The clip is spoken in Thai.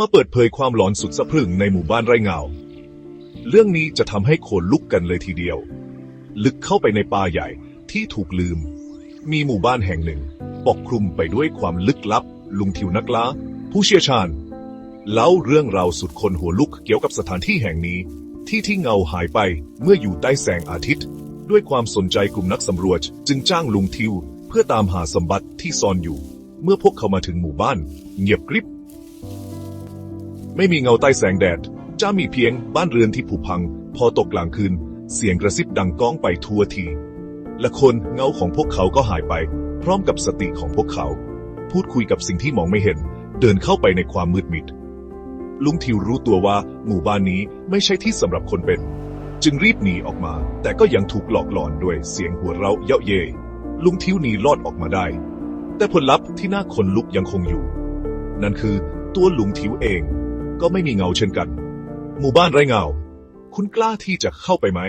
มาเปิดเผยความหลอนสุดสะพรึงในหมู่บ้านไร่เงา เรื่องนี้จะทำให้โขนลุกกันเลยทีเดียว ลึกเข้าไปในป่าใหญ่ที่ถูกลืม มีหมู่บ้านแห่งหนึ่ง ปกคลุมไปด้วยความลึกลับ ลุงทิวนักล้า ผู้เชี่ยวชาญ เล่าเรื่องราวสุดคนหัวลุกเกี่ยวกับสถานที่แห่งนี้ ที่ที่เงาหายไปเมื่ออยู่ใต้แสงอาทิตย์ ด้วยความสนใจกลุ่มนักสำรวจ จึงจ้างลุงทิว เพื่อตามหาสมบัติที่ซ่อนอยู่ เมื่อพวกเขามาถึงหมู่บ้าน เงียบกริบ ไม่มีเงาใต้แสงแดด จะมีเพียงบ้านเรือนที่ผุพัง พอตกกลางคืน เสียงกระซิบดังก้องไปทั่วทีและคนเงาของพวกเขาก็หายไป พร้อมกับสติของพวกเขา พูดคุยกับสิ่งที่มองไม่เห็น เดินเข้าไปในความมืดมิด ลุงทิวรู้ตัวว่าหมู่บ้านนี้ไม่ใช่ที่สำหรับคนเป็น จึงรีบหนีออกมา แต่ก็ยังถูกหลอกหลอนด้วยเสียงหัวเราะเยาะเยลุงทิวหนีรอดออกมาได้ แต่ผลลัพธ์ที่น่าขนลุกยังคงอยู่ นั่นคือตัวลุงทิวเอง ก็ไม่มีเงาเช่นกัน หมู่บ้านไร้เงา คุณกล้าที่จะเข้าไปไหม